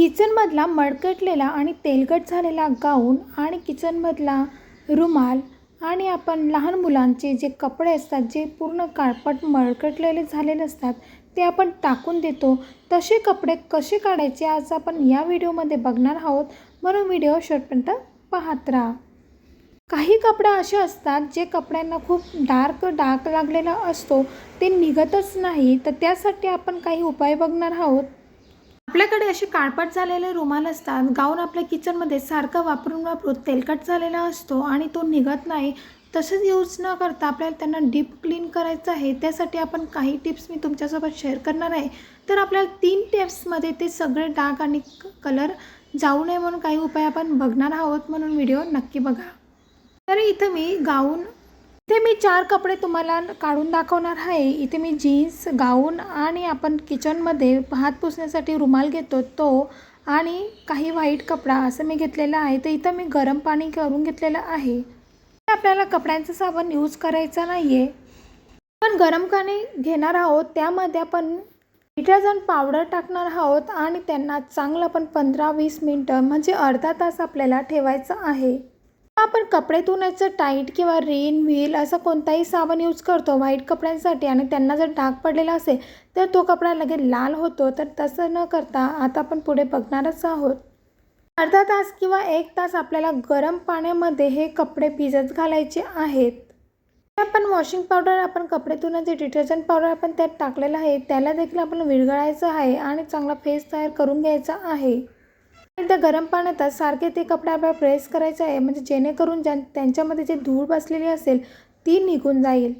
किचनमधला मडकटलेला आणि तेलकट झालेला गाऊन आणि किचनमधला रुमाल आणि आपण लहान मुलांचे जे कपडे असतात जे पूर्ण काळपट मळकटलेले झालेले असतात ते आपण टाकून देतो. तसे कपडे कसे काढायचे आज आपण या व्हिडिओमध्ये बघणार आहोत. म्हणून व्हिडिओ शेवटपर्यंत पाहत राहा. काही कपडे असे असतात जे कपड्यांना खूप डार्क डार्क लागलेला असतो ते निघतच नाही. तर त्यासाठी आपण काही उपाय बघणार आहोत. आपल्याकडे असे काळपट झालेले रुमाल असतात. गाऊन आपल्या किचनमध्ये सारखं वापरून वापरून तेलकट झालेला असतो आणि तो निघत नाही. तसंच यूज न करता आपल्याला त्यांना डीप क्लीन करायचं आहे. त्यासाठी आपण काही टिप्स मी तुमच्यासोबत शेअर करणार आहे. तर आपल्याला तीन टिप्समध्ये ते सगळे डाग आणि कलर जाऊ नये म्हणून काही उपाय आपण बघणार आहोत म्हणून व्हिडिओ नक्की बघा. तर इथं मी गाऊन ते मी चार कपडे तुम्हाला काढून दाखवणार आहे. इथे मी जीन्स गाऊन आणि आपण किचनमध्ये हात पुसण्यासाठी रुमाल घेतो तो आणि काही व्हाईट कपडा असं मी घेतलेला आहे. तर इथं मी गरम पाणी करून घेतलेलं आहे. आपल्याला कपड्यांचा साबण यूज करायचा नाही आहे आपण गरम पाणी घेणार आहोत त्यामध्ये आपण डिटर्जंट पावडर टाकणार आहोत आणि त्यांना चांगलं आपण पंधरा वीस मिनटं म्हणजे अर्धा तास आपल्याला ठेवायचं आहे. आपण कपडे धुण्याचं टाईट किंवा रेन व्हील असं कोणताही साबण यूज करतो व्हाईट कपड्यांसाठी आणि त्यांना जर डाग पडलेला असेल तर तो कपडा लगेच लाल होतो. तर तसं न करता आता आपण पुढे बघणारच आहोत. अर्धा तास किंवा एक तास आपल्याला गरम पाण्यामध्ये हे कपडे भिजत घालायचे आहेत. आपण वॉशिंग पावडर आपण कपडे जे डिटर्जंट पावडर आपण त्यात टाकलेलं आहे त्याला देखील आपण विरघळायचं आहे आणि चांगला फेस तयार करून घ्यायचा आहे. त्या गरम पाण्यातच सारखे ते कपडे आपल्याला प्रेस करायचे आहे. म्हणजे जेणेकरून ज्या त्यांच्यामध्ये जे धूळ बसलेली असेल ती निघून जाईल.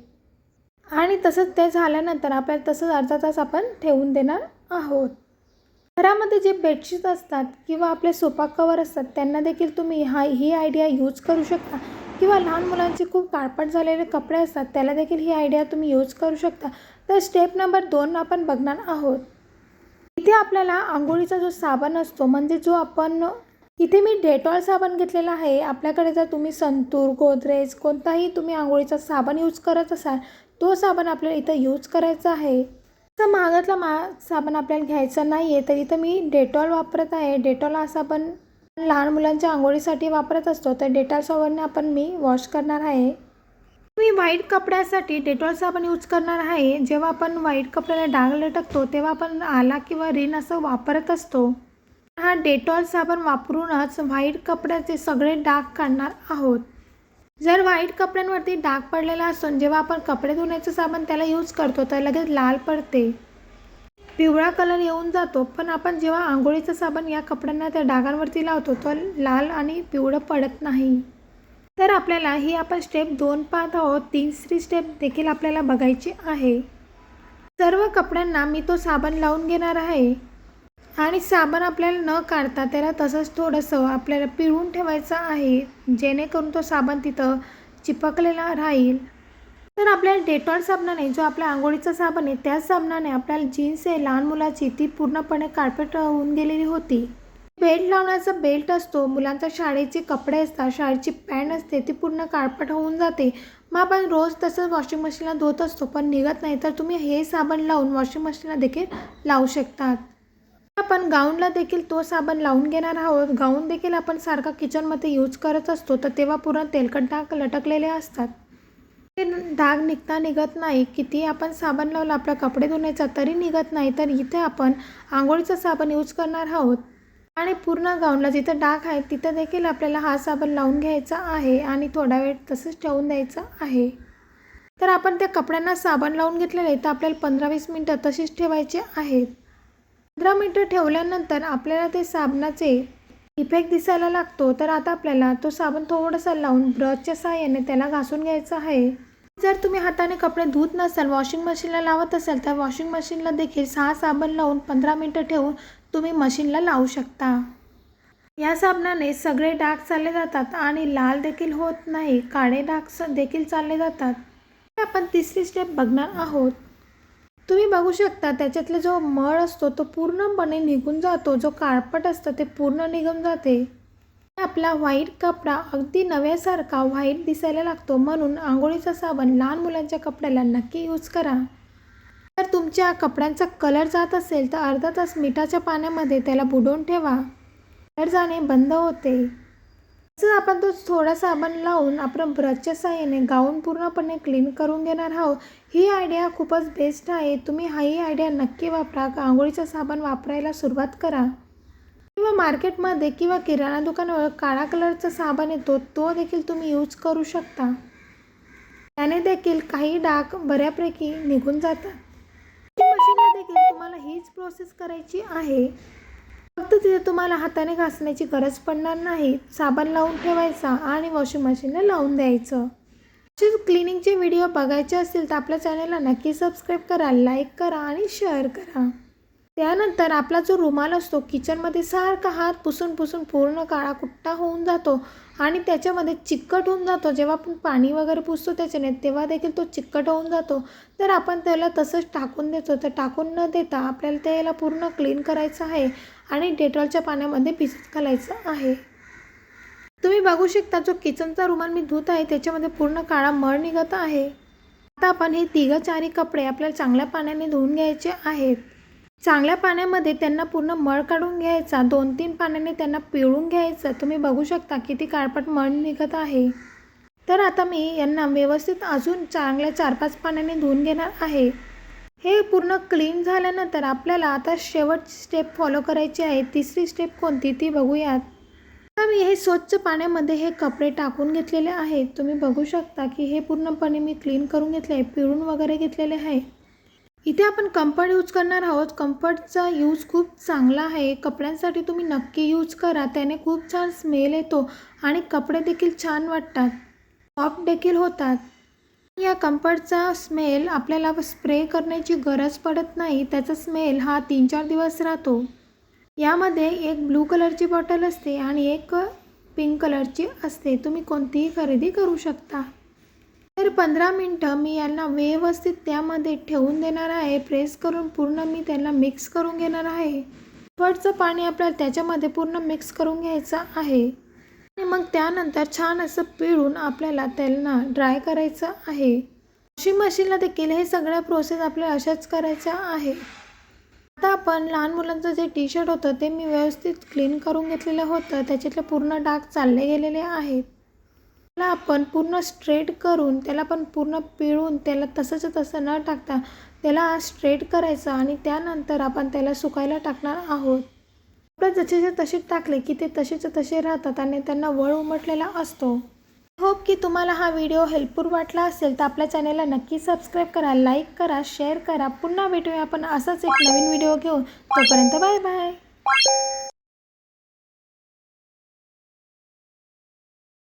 आणि तसंच ते झाल्यानंतर आपल्याला तसंच अर्धा तास आपण ठेवून देणार आहोत. घरामध्ये जे बेडशीट असतात किंवा आपले सोफा कवर असतात त्यांना देखील तुम्ही हा ही आयडिया यूज करू शकता. किंवा लहान मुलांचे खूप काळपट झालेले कपडे असतात त्याला देखील ही आयडिया तुम्ही यूज करू शकता. तर स्टेप नंबर दोन आपण बघणार आहोत. इथे आपल्याला आंघोळीचा जो साबण असतो म्हणजे जो आपण इथे मी डेटॉल साबण घेतलेला आहे. आपल्याकडे जर तुम्ही संतूर गोदरेज कोणताही तुम्ही आंघोळीचा साबण यूज करत असाल तो साबण आपल्याला इथं यूज करायचा आहे. तर महागातला मा साबण आपल्याला घ्यायचा नाही आहे तर इथं मी डेटॉल वापरत आहे. डेटॉल हा साबण लहान मुलांच्या आंघोळीसाठी वापरत असतो तर डेटॉल साबणने आपण मी वॉश करणार आहे. मी व्हाईट कपड्यासाठी डेटॉल साबण यूज करणार आहे. जेव्हा आपण व्हाईट कपड्याला डाग लटकतो तेव्हा आपण आला किंवा रिन असं वापरत असतो. हा डेटॉल साबण वापरूनच व्हाईट कपड्याचे सगळे डाग काढणार आहोत. जर व्हाईट कपड्यांवरती डाग पडलेला असून जेव्हा आपण कपडे धुण्याचं साबण त्याला यूज करतो तर लगेच लाल पडते. पिवळा कलर येऊन जातो पण आपण जेव्हा आंघोळीचं साबण या कपड्यांना त्या डागांवरती लावतो तर लाल आणि पिवळं पडत नाही. तर आपल्याला ही आपण स्टेप दोन पाहत आहोत. तिसरी स्टेप देखील आपल्याला बघायची आहे. सर्व कपड्यांना मी तो साबण लावून घेणार आहे. आणि साबण आपल्याला न काढता त्याला तसंच थोडंसं आपल्याला पिळून ठेवायचं आहे. जेणेकरून तो साबण तिथं चिपकलेला राहील. तर आपल्याला डेटॉल साबणाने जो आपल्या आंघोळीचा साबण आहे त्याच साबणाने आपल्याला जीन्स आहे लहान मुलाची ती पूर्णपणे कार्पेट होऊन गेलेली होती. बेल्ट लावण्याचा बेल्ट असतो मुलांचा शाळेचे कपडे असतात शाळेची पॅन्ट असते ती पूर्ण काळपट होऊन जाते. मग आपण रोज तसंच वॉशिंग मशीनला धुत असतो पण निघत नाही तर तुम्ही हे साबण लावून वॉशिंग मशीनला देखील लावू शकतात. आपण गाऊनला देखील तो साबण लावून घेणार आहोत. गाऊन देखील आपण सारखा किचनमध्ये यूज करत असतो तर तेव्हा पूर्ण तेलकट डाग लटकलेले असतात. ते डाग निघता निघत नाही किती आपण साबण लावलं आपला कपडे धुण्याचा तरी निघत नाही तर इथे आपण आंघोळीचं साबण यूज करणार आहोत. आणि पूर्ण गाऊनला जिथं डाग आहे तिथं देखील आपल्याला हा साबण लावून घ्यायचा आहे आणि थोडा वेळ तसंच ठेवून द्यायचा आहे. तर आपण त्या कपड्यांना साबण लावून घेतलेलं आहे तर आपल्याला पंधरा वीस मिनटं तशीच ठेवायचे आहेत. पंधरा मिनटं ठेवल्यानंतर आपल्याला ते साबणाचे इफेक्ट दिसायला लागतो. तर आता आपल्याला तो साबण थोडासा लावून ब्रशच्या सहाय्याने त्याला घासून घ्यायचा आहे. जर तुम्ही हाताने कपडे धुत नसाल वॉशिंग मशीनला लावत असाल तर वॉशिंग मशीनला देखील सहा साबण लावून पंधरा मिनटं ठेवून तुम्ही मशीनला लावू शकता. या साबणाने सगळे डाग चालले जातात आणि लाल देखील होत नाही काळे डाग देखील चालले जातात. आपण तिसरी स्टेप बघणार आहोत. तुम्ही बघू शकता त्याच्यातला जो मळ असतो तो पूर्णपणे निघून जातो. जो काळपट असतं ते पूर्ण निघून जाते. आपला व्हाईट कपडा अगदी नव्यासारखा व्हाईट दिसायला लागतो. म्हणून आंघोळीचा साबण लहान मुलांच्या कपड्याला नक्की यूज करा. जर तुमच्या कपड्यांचा कलर जात असेल तर अर्धा तास मिठाच्या पाण्यामध्ये त्याला बुडवून ठेवा. कलर जाणे बंद होते. तसंच आपण तो थोडा साबण लावून आपण ब्रशच्या साह्याने गाऊन पूर्णपणे क्लीन करून घेणार आहोत ही आयडिया खूपच बेस्ट आहे. तुम्ही हा ही आयडिया नक्की वापरा. आंघोळीचा साबण वापरायला सुरुवात करा. किंवा मार्केटमध्ये किंवा किराणा दुकानावर काळा कलरचा साबण येतो तो देखील तुम्ही यूज करू शकता. त्याने देखील काही डाग बऱ्यापैकी निघून जातात. प्रोसेस करायची आहे. फक्त तिथे तुम्हाला हाताने घासण्याची गरज पडणार नाही. साबण लावून ठेवायचा आणि वॉशिंग मशीनला लावून द्यायचं. असेच क्लिनिंगचे व्हिडिओ बघायचे असतील तर आपल्या चॅनलला नक्की सबस्क्राईब करा लाईक करा आणि शेअर करा. त्यानंतर आपला जो रुमाल असतो किचनमध्ये सारखा हात पुसून पुसून पूर्ण काळा कुट्टा होऊन जातो आणि त्याच्यामध्ये चिकट होऊन जातो. जेव्हा आपण पाणी वगैरे पुसतो त्याच्याने तेव्हा देखील तो चिकट होऊन जातो. तर आपण त्याला तसंच टाकून देतो. तर टाकून न देता आपल्याला त्याला पूर्ण क्लीन करायचं आहे आणि डेटॉलच्या पाण्यामध्ये भिजत घालायचं आहे. तुम्ही बघू शकता जो किचनचा रुमाल मी धुत आहे त्याच्यामध्ये पूर्ण काळा मळ निघत आहे. आता आपण हे तिघं चारी कपडे आपल्याला चांगल्या पाण्याने धुवून घ्यायचे आहेत. चांगल्या पाण्यामध्ये त्यांना पूर्ण मळ काढून घ्यायचा. दोन तीन पाण्याने त्यांना पिळून घ्यायचं. तुम्ही बघू शकता किती काळपट मळ निघत आहे. तर आता मी यांना व्यवस्थित अजून चांगल्या चार पाच पाण्याने धुवून घेणार आहे. हे पूर्ण क्लीन झाल्यानंतर आपल्याला आता शेवटची स्टेप फॉलो करायची आहे. तिसरी स्टेप कोणती ती बघूयात. आता मी हे स्वच्छ पाण्यामध्ये हे कपडे टाकून घेतलेले आहेत. तुम्ही बघू शकता की हे पूर्णपणे मी क्लीन करून घेतले आहे. पिळून वगैरे घेतलेले आहे. इथे आपण कम्फर्ट यूज करणार आहोत. कम्फर्टचा यूज खूप चांगला आहे. कपड्यांसाठी तुम्ही नक्की यूज करा. त्याने खूप छान स्मेल येतो आणि कपडे देखील छान वाटतात. सॉफ्ट देखील होतात. या कम्फर्टचा स्मेल आपल्याला स्प्रे करण्याची गरज पडत नाही. त्याचा स्मेल हा तीन चार दिवस राहतो. यामध्ये एक ब्लू कलरची बॉटल असते आणि एक पिंक कलरची असते. तुम्ही कोणतीही खरेदी करू शकता. तर पंधरा मिनटं मी यांना व्यवस्थित त्यामध्ये ठेवून देणार आहे. प्रेस करून पूर्ण मी त्यांना मिक्स करून घेणार आहे. कम्फर्टचं पाणी आपल्याला त्याच्यामध्ये पूर्ण मिक्स करून घ्यायचं आहे. आणि मग त्यानंतर छान असं पिळून आपल्याला त्यांना ड्राय करायचं आहे. वॉशिंग मशीनला देखील हे सगळ्या प्रोसेस आपल्याला अशाच करायच्या आहे. आता आपण लहान मुलांचं जे टी शर्ट होतं ते मी व्यवस्थित क्लीन करून घेतलेलं होतं. त्याच्यातले पूर्ण डाग चालले गेलेले आहेत. ला आपण पूर्ण स्ट्रेट करून त्याला पण पूर्ण पिळून त्याला तसंच तसं न टाकता त्याला स्ट्रेट करायचं आणि त्यानंतर आपण त्याला सुकायला टाकणार आहोत. आपलं जसेचे तसे टाकले की ते तसेच तसे राहतात आणि त्यांना वळ उमटलेला असतो. होप की तुम्हाला हा व्हिडिओ हेल्पफुल वाटला असेल तर आपल्या चॅनलला नक्की सबस्क्राईब करा लाईक करा शेअर करा. पुन्हा भेटूया आपण असंच एक नवीन व्हिडिओ घेऊन. तोपर्यंत बाय बाय